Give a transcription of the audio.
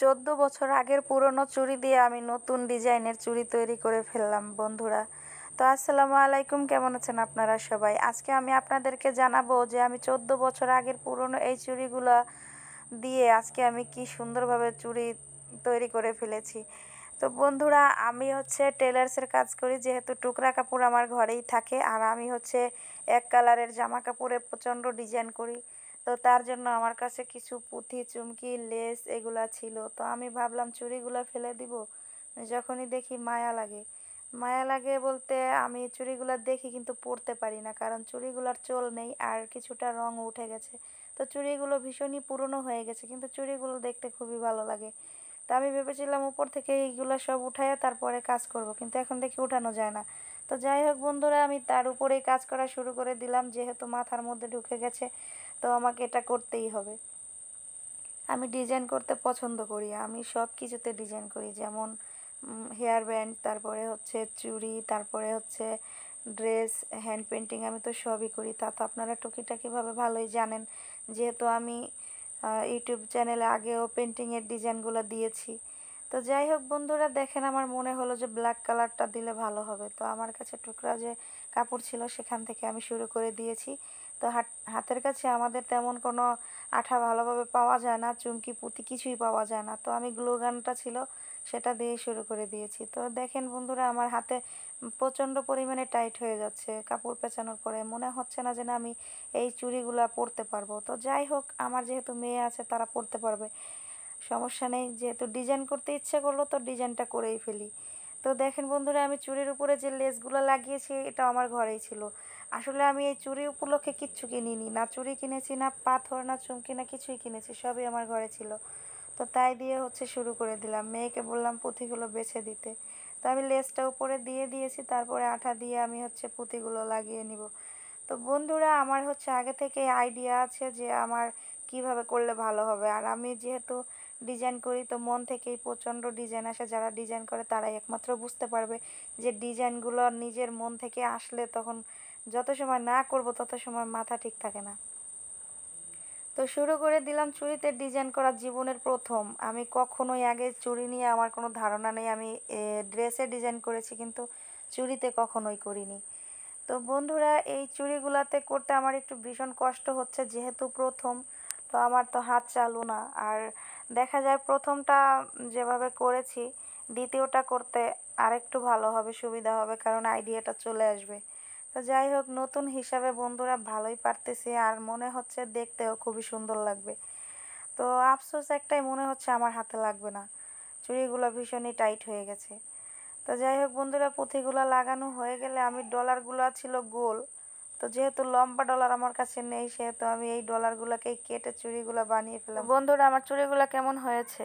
চোদ্দ বছর আগের পুরনো চুড়ি দিয়ে আমি নতুন ডিজাইনের চুড়ি তৈরি করে ফেললাম, বন্ধুরা। তো আসসালামু আলাইকুম, কেমন আছেন আপনারা সবাই? আজকে আমি আপনাদেরকে জানাব যে আমি চোদ্দ বছর আগের পুরনো এই চুড়িগুলো দিয়ে আজকে আমি কি সুন্দরভাবে চুড়ি তৈরি করে ফেলেছি। তো বন্ধুরা, আমি হচ্ছে টেলার্সের কাজ করি, যেহেতু টুকরা কাপড় আমার ঘরেই থাকে, আর আমি হচ্ছে এক কালারের জামা কাপড়ে প্রচণ্ড ডিজাইন করি। তো তার জন্য আমার কাছে কিছু পুঁথি, চুমকি, লেস এগুলা ছিল। তো আমি ভাবলাম, চুড়িগুলো ফেলে দিব। যখনই দেখি মায়া লাগে। মায়া লাগে বলতে আমি চুড়িগুলো দেখি কিন্তু পরতে পারি না, কারণ চুড়িগুলোর চোল নেই আর কিছুটা রং উঠে গেছে। তো চুড়িগুলো ভীষণই পুরনো হয়ে গেছে, কিন্তু চুড়িগুলো দেখতে খুবই ভালো লাগে। তো আমি ভেবেছিলাম, উপর থেকে এইগুলো সব উঠাইয়া তারপরে কাজ করব, কিন্তু এখন দেখি উঠানো যায় না। তো যাই হোক বন্ধুরা, আমি তার উপরেই কাজ করা শুরু করে দিলাম, যেহেতু মাথার মধ্যে ঢুকে গেছে। তো আমাকে এটা করতেই হবে। আমি ডিজাইন করতে পছন্দ করি। আমি সব কিছুতে ডিজাইন করি। যেমন হেয়ার ব্যান্ড তারপরে হচ্ছে চুড়ি, তারপরে হচ্ছে ড্রেস হ্যান্ড পেন্টিং আমি তো সবই করি। তা তো আপনারা টুকিটাকিভাবে ভালোই জানেন। যেহেতু আমি ইউটিউব চ্যানেলে আগেও পেন্টিংয়ের ডিজাইনগুলো দিয়েছি। তো যাই হোক বন্ধুরা, দেখেন আমার মনে হলো যে ব্ল্যাক কালারটা দিলে ভালো হবে। তো আমার কাছে টুকরা যে কাপড় ছিল সেখান থেকে আমি শুরু করে দিয়েছি। তো হাত হাতের কাছে আমাদের তেমন কোনো আঠা ভালোভাবে পাওয়া যায় না, চুমকি পুঁতি কিছুই পাওয়া যায় না। তো আমি গ্লু গানটা ছিল সেটা দিয়ে শুরু করে দিয়েছি। তো দেখেন বন্ধুরা, আমার হাতে প্রচণ্ড পরিমাণে টাইট হয়ে যাচ্ছে কাপড় পেঁচানোর পরে। মনে হচ্ছে না যে না আমি এই চুড়িগুলো পরতে পারব। তো যাই হোক, আমার যেহেতু মেয়ে আছে তারা পরতে পারবে। সমস্যা নেই, যেহেতু ডিজাইন করতে ইচ্ছে করল তো ডিজাইনটা করেই ফেলি। তো দেখেন বন্ধুরা, আমি চুড়ির উপরে যে লেসগুলো লাগিয়েছি এটা আমার ঘরেই ছিল। আসলে আমি এই চুড়ি উপলক্ষে কিচ্ছু কিনিনি, না চুড়ি কিনেছি, না পাথর, না চুমকি, না কিছুই কিনেছি, সবই আমার ঘরে ছিল। তো তাই দিয়ে হচ্ছে শুরু করে দিলাম, মেয়েকে বললাম, পুঁথিগুলো বেছে দিতে। তো আমি লেসটা উপরে দিয়ে দিয়েছি, তারপরে আঠা দিয়ে আমি হচ্ছে পুঁথিগুলো লাগিয়ে নিব। তো বন্ধুরা, আমার হচ্ছে আগে থেকে আইডিয়া আছে যে আমার কীভাবে করলে ভালো হবে। আর আমি যেহেতু ডিজাইন করি, তো মন থেকেই প্রচণ্ড ডিজাইন আসে। যারা ডিজাইন করে, তারাই একমাত্র বুঝতে পারবে যে ডিজাইনগুলো নিজের মন থেকে আসলে তখন যত সময় না করব, তত সময় মাথা ঠিক থাকে না। তো শুরু করে দিলাম চুড়িতে ডিজাইন করা জীবনের প্রথম। আমি কখনোই আগে চুড়ি নিয়ে আমার কোনো ধারণা নেই। আমি ড্রেসে ডিজাইন করেছি, কিন্তু চুড়িতে কখনোই করিনি। তো বন্ধুরা, এই চুড়িগুলাতে করতে আমার একটু ভীষণ কষ্ট হচ্ছে, যেহেতু প্রথম, তো আমার তো হাত চালু না। আর দেখা যায় প্রথমটা যেভাবে করেছি, দ্বিতীয়টা করতে আরেকটু ভালো হবে, সুবিধা হবে, কারণ আইডিয়াটা চলে আসবে। তো যাই হোক, নতুন হিসাবে বন্ধুরা ভালোই পারতেছি আর মনে হচ্ছে দেখতেও খুবই সুন্দর লাগবে। তো আফসোস একটাই মনে হচ্ছে আমার হাতে লাগবে না। চুড়িগুলো ভীষণই টাইট হয়ে গেছে। তো যাই হোক বন্ধুরা, পুঁথিগুলো লাগানো হয়ে গেলে আমি ডলারগুলো ছিল গোল। তো যেহেতু লম্বা ডলার আমার কাছে নেই, সেহেতু আমি এই ডলারগুলোকেই কেটে চুড়িগুলো বানিয়ে ফেলাম বন্ধুরা, আমার চুড়িগুলো কেমন হয়েছে?